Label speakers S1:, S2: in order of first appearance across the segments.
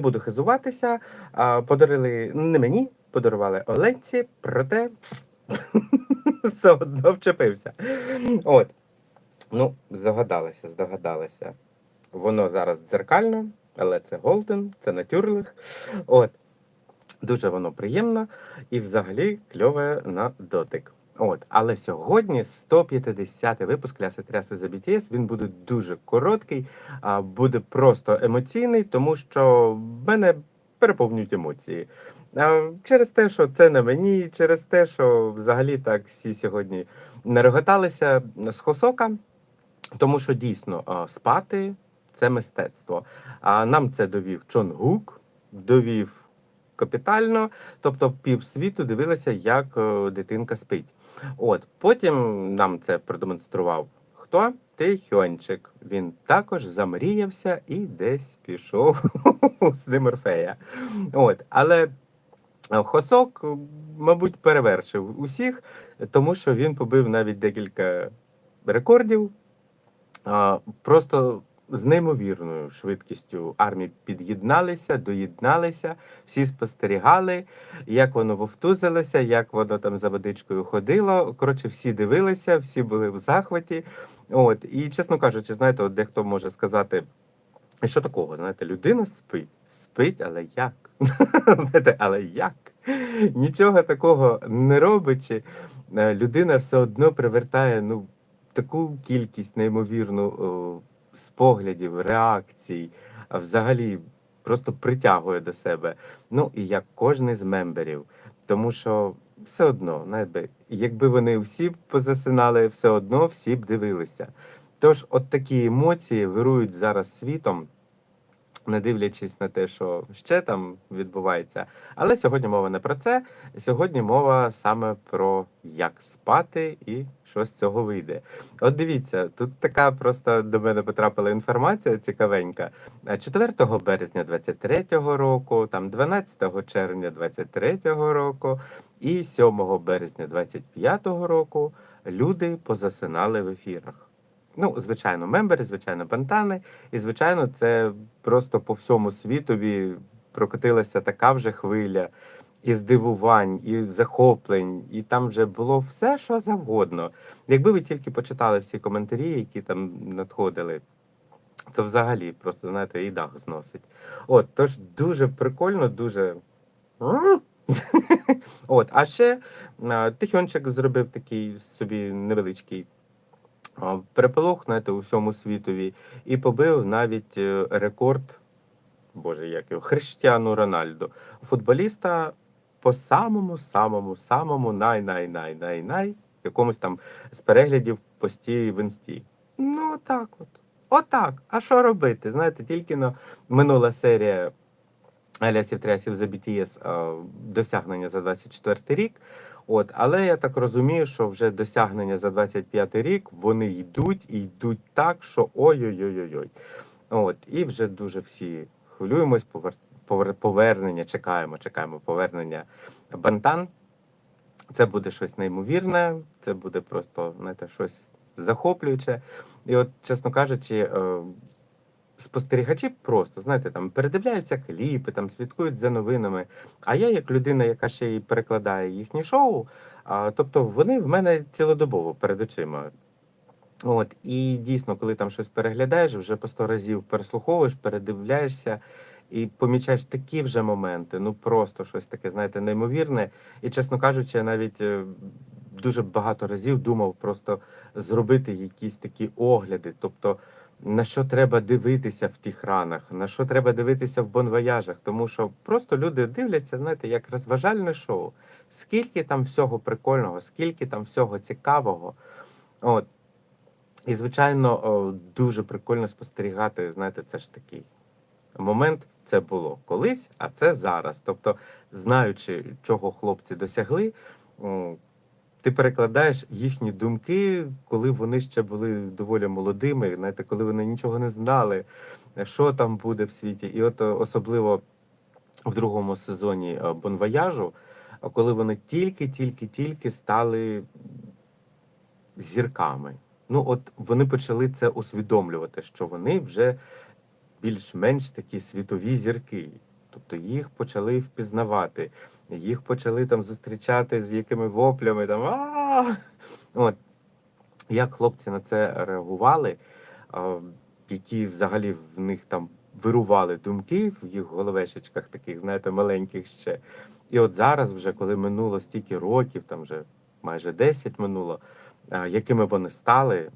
S1: буду хизуватися. Подарили не мені, подарували Оленці, проте все одно вчепився. От. Ну, здогадалася, здогадалася. Воно зараз дзеркально, але це Голден, це натюрлих. От. Дуже воно приємно і взагалі кльове на дотик. От, але сьогодні 150-й випуск Ляси Тряси за BTS, Він буде дуже короткий, а буде просто емоційний, тому що мене переповнюють емоції. Через те, що це на мені, через те, що взагалі так всі сьогодні нареготалися з Хосока, тому що дійсно спати це мистецтво. А нам це довів Чон Гук, довів капітально, тобто півсвіту дивилися, як е, дитинка спить. От потім нам це продемонстрував хто? Тихончик. Він також замріявся і десь пішов з ним Орфея. От, але е, Хосок, мабуть, перевершив усіх, тому що він побив навіть декілька рекордів. Просто з неймовірною швидкістю армії під'єдналися, доєдналися, всі спостерігали, як воно вовтузилося, як воно там за водичкою ходило. Коротше, всі дивилися, всі були в захваті. От, і чесно кажучи, знаєте, от дехто може сказати. «І Що такого? Знаєте, людина спить, спить, але як? Знаєте, але як? Нічого такого не робячи, е, людина все одно привертає ну, таку кількість неймовірну споглядів, реакцій, взагалі просто притягує до себе. Ну і як кожний з мемберів. Тому що все одно, навіть, якби вони всі позасинали, все одно всі б дивилися. Тож, от такі емоції вирують зараз світом, не дивлячись на те, що ще там відбувається. Але сьогодні мова не про це. Сьогодні мова саме про як спати і що з цього вийде. От дивіться, тут така просто до мене потрапила інформація цікавенька. Е, 4 березня 23-го року, там 12 червня 23-го року і 7 березня 25-го року люди позасинали в ефірах. Ну, звичайно, мембери, звичайно, бантани. І, звичайно, це просто по всьому світові прокотилася така вже хвиля і здивувань, і захоплень, і там вже було все, що завгодно. Якби ви тільки почитали всі коментарі, які там надходили, то взагалі просто, знаєте, і дах зносить. От, тож дуже прикольно, дуже. От, а ще Тихончик зробив такий собі невеличкий переполох, знаєте, у всьому світові, і побив навіть е, рекорд, боже, як його, Хриштіану Рональдо, футболіста по самому, самому, самому най-най-най-най-най, якомусь там з переглядів пості в інсті. Ну, отак от. Отак. А що робити? Знаєте, тільки но минула серія Алясів Трясів за BTS досягнення за 24 рік. От, але я так розумію, що вже досягнення за 25 рік вони йдуть і йдуть так, що ой-ой-ой-ой. От, і вже дуже всі хвилюємось, повер... повер- повернення, чекаємо, чекаємо повернення Бантан. Це буде щось неймовірне, це буде просто знаєте, щось захоплююче. І от, чесно кажучи, е, спостерігачі просто знаєте, там передивляються кліпи, там слідкують за новинами. А я, як людина, яка ще й перекладає їхні шоу, а, тобто вони в мене цілодобово перед очима. От, і дійсно, коли там щось переглядаєш, вже по сто разів переслуховуєш, передивляєшся і помічаєш такі вже моменти, ну просто щось таке, знаєте, неймовірне. І, чесно кажучи, я навіть е, дуже багато разів думав просто зробити якісь такі огляди. Тобто, на що треба дивитися в тих ранах, на що треба дивитися в бонвояжах, тому що просто люди дивляться, знаєте, як розважальне шоу. Скільки там всього прикольного, скільки там всього цікавого. От. І, звичайно, дуже прикольно спостерігати, знаєте, це ж такий момент. Це було колись, а це зараз. Тобто, знаючи, чого хлопці досягли, ти перекладаєш їхні думки, коли вони ще були доволі молодими, знаєте, коли вони нічого не знали, що там буде в світі. І от е, особливо в другому сезоні е, Бонвояжу, коли вони тільки-тільки-тільки стали зірками. Ну, от вони почали це усвідомлювати, що вони вже більш-менш такі світові зірки. Тобто їх почали впізнавати, їх почали там зустрічати з якими воплями там От. Як хлопці на це реагували, які взагалі в них там вирували думки в їх головешечках, таких, знаєте, маленьких ще. І от зараз, вже коли минуло стільки років, там вже майже 10 минуло, якими вони стали,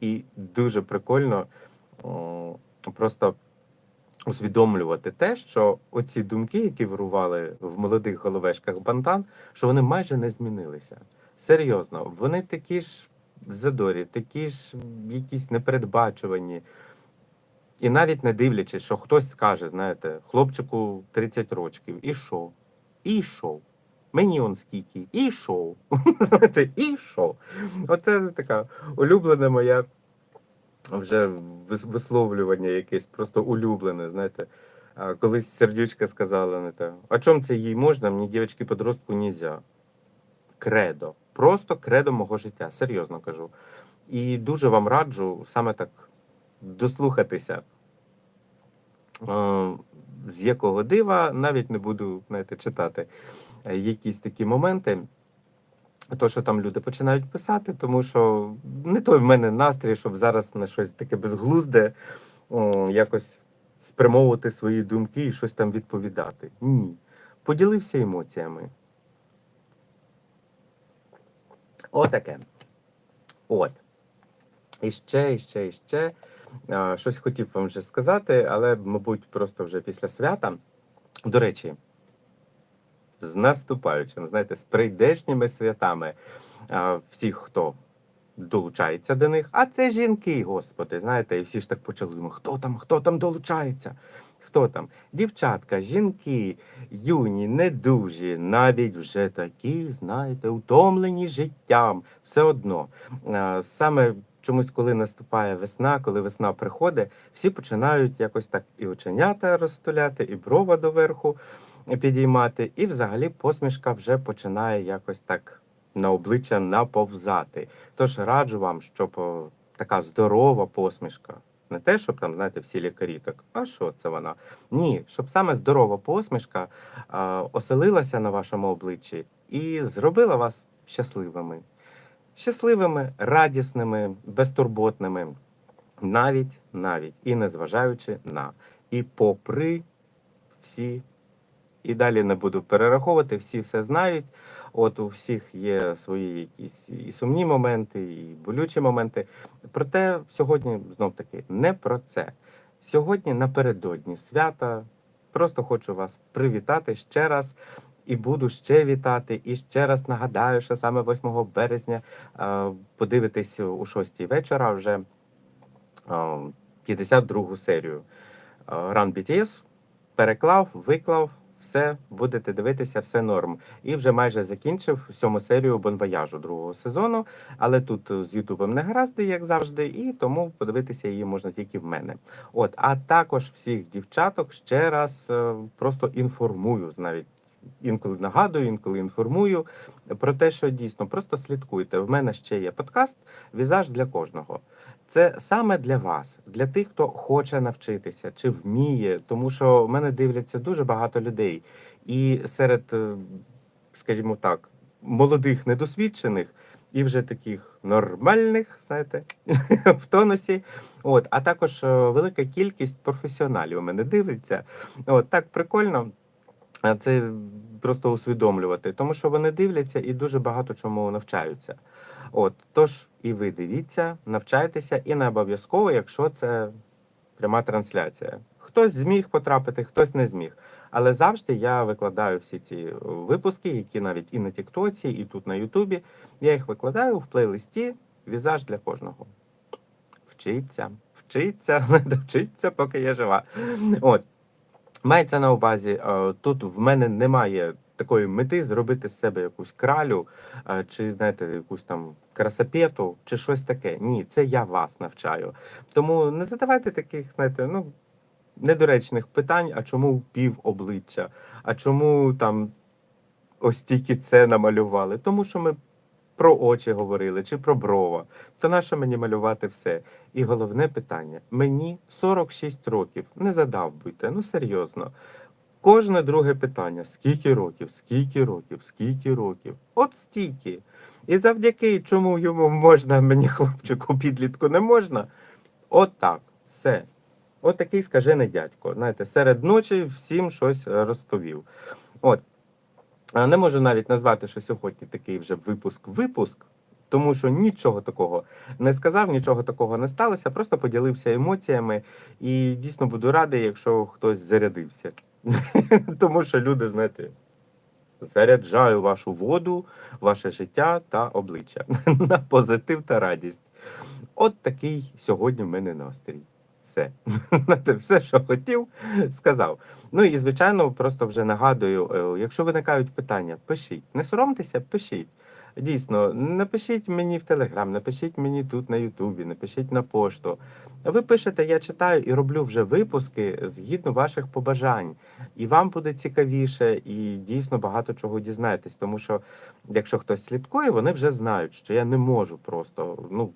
S1: і дуже прикольно просто усвідомлювати те, що оці думки, які вирували в молодих головешках бантан, що вони майже не змінилися. Серйозно, вони такі ж задорі, такі ж якісь непередбачувані. І навіть не дивлячись, що хтось скаже, знаєте, хлопчику 30 років, і що? І що? Мені он скільки, і що? Знаєте, і що? Оце така улюблена моя вже висловлювання якесь, просто улюблене, знаєте. Колись сердючка сказала не те, а чому це їй можна, мені дівчатки подростку нельзя. Кредо. Просто кредо мого життя, серйозно кажу. І дуже вам раджу саме так дослухатися. З якого дива навіть не буду знаєте, читати якісь такі моменти. То, що там люди починають писати, тому що не той в мене настрій, щоб зараз на щось таке безглузде о, якось спрямовувати свої думки і щось там відповідати. Ні. Поділився емоціями. Отаке. От. І ще, і ще, і ще. Щось хотів вам вже сказати, але, мабуть, просто вже після свята. До речі, з наступаючим, знаєте, з прийдешніми святами всіх, хто долучається до них. А це жінки, господи, знаєте, і всі ж так почали думати, хто там, хто там долучається? Хто там? Дівчатка, жінки, юні, недужі, навіть вже такі, знаєте, утомлені життям. Все одно. Саме чомусь, коли наступає весна, коли весна приходить, всі починають якось так і оченята розтуляти, і брова доверху підіймати, і взагалі посмішка вже починає якось так на обличчя наповзати. Тож раджу вам, щоб така здорова посмішка. Не те, щоб там, знаєте, всі лікарі так, а що це вона? Ні, щоб саме здорова посмішка а, оселилася на вашому обличчі і зробила вас щасливими. Щасливими, радісними, безтурботними, навіть, навіть і незважаючи на, і попри всі і далі не буду перераховувати, всі все знають. От у всіх є свої якісь і сумні моменти, і болючі моменти. Проте сьогодні знов таки не про це. Сьогодні напередодні свята. Просто хочу вас привітати ще раз. І буду ще вітати. І ще раз нагадаю, що саме 8 березня подивитись у 6 вечора вже е, 52 серію. Run BTS переклав, виклав, все, будете дивитися, все норм. І вже майже закінчив сьому серію Бонвояжу другого сезону. Але тут з Ютубом не гаразди, як завжди, і тому подивитися її можна тільки в мене. От, а також всіх дівчаток ще раз е, просто інформую навіть. Інколи нагадую, інколи інформую про те, що дійсно просто слідкуйте. В мене ще є подкаст Візаж для кожного. Це саме для вас, для тих, хто хоче навчитися чи вміє, тому що в мене дивляться дуже багато людей, і серед, е, скажімо так, молодих недосвідчених і вже таких нормальних, знаєте, в тонусі. От, а також е, велика кількість професіоналів у мене дивиться. От так прикольно. Це просто усвідомлювати, тому що вони дивляться і дуже багато чому навчаються. От тож і ви дивіться, навчайтеся, і не обов'язково, якщо це пряма трансляція. Хтось зміг потрапити, хтось не зміг. Але завжди я викладаю всі ці випуски, які навіть і на Тіктоці, і тут на Ютубі. Я їх викладаю в плейлисті Візаж для кожного. Вчиться, вчиться, не довчиться, поки я жива. От. Мається на увазі, е, тут в мене немає такої мети зробити з себе якусь кралю, е, чи знаєте, якусь там красапету, чи щось таке. Ні, це я вас навчаю. Тому не задавайте таких, знаєте, ну недоречних питань, а чому пів обличчя, а чому там ось тільки це намалювали. Тому що ми про очі говорили чи про брова. То нащо мені малювати все? І головне питання: мені 46 років. Не задав будьте, ну серйозно. Кожне друге питання: скільки років, скільки років, скільки років? От стільки. І завдяки чому йому можна, мені хлопчику підлітку не можна. От так, все. От такий скажений дядько. Знаєте, серед ночі всім щось е, розповів. От. Не можу навіть назвати, що сьогодні такий вже випуск-випуск, тому що нічого такого не сказав, нічого такого не сталося, просто поділився емоціями і дійсно буду радий, якщо хтось зарядився. Тому що люди, знаєте, заряджаю вашу воду, ваше життя та обличчя на позитив та радість. От такий сьогодні в мене настрій. Все. Все, що хотів, сказав. Ну і звичайно, просто вже нагадую, е, якщо виникають питання, пишіть. Не соромтеся, пишіть. Дійсно, напишіть мені в Телеграм, напишіть мені тут на Ютубі, напишіть на пошту. Ви пишете, я читаю і роблю вже випуски згідно ваших побажань. І вам буде цікавіше, і дійсно багато чого дізнаєтесь. Тому що, якщо хтось слідкує, вони вже знають, що я не можу просто. Ну,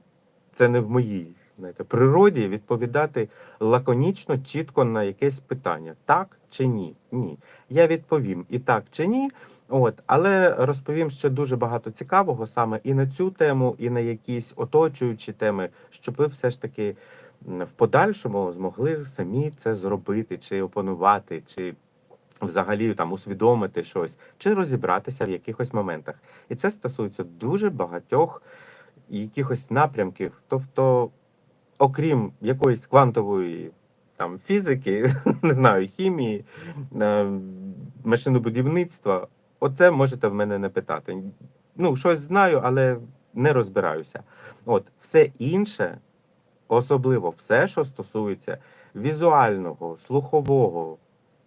S1: це не в моїй знаєте, природі відповідати лаконічно, чітко на якесь питання: так чи ні? Ні. Я відповім і так чи ні. От, але розповім ще дуже багато цікавого саме і на цю тему, і на якісь оточуючі теми, щоб ви все ж таки в подальшому змогли самі це зробити, чи опанувати, чи взагалі там усвідомити щось, чи розібратися в якихось моментах. І це стосується дуже багатьох якихось напрямків. Тобто, окрім якоїсь квантової там фізики, не знаю, хімії, е, машинобудівництва, оце можете в мене не питати. Ну, щось знаю, але не розбираюся. От, все інше, особливо все, що стосується візуального, слухового,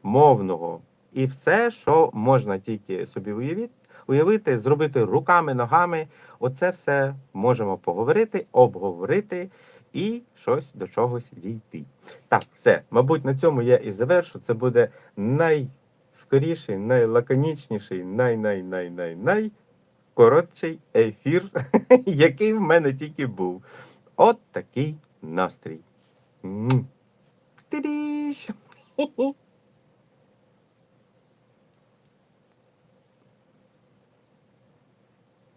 S1: мовного і все, що можна тільки собі уявити, уявити, зробити руками, ногами. Оце все можемо поговорити, обговорити і щось до чогось дійти. Так, все. Мабуть, на цьому я і завершу. Це буде найскоріший, найлаконічніший, най-най-най-най-най коротший ефір, який в мене тільки був. От такий настрій. М. Ти-діщ!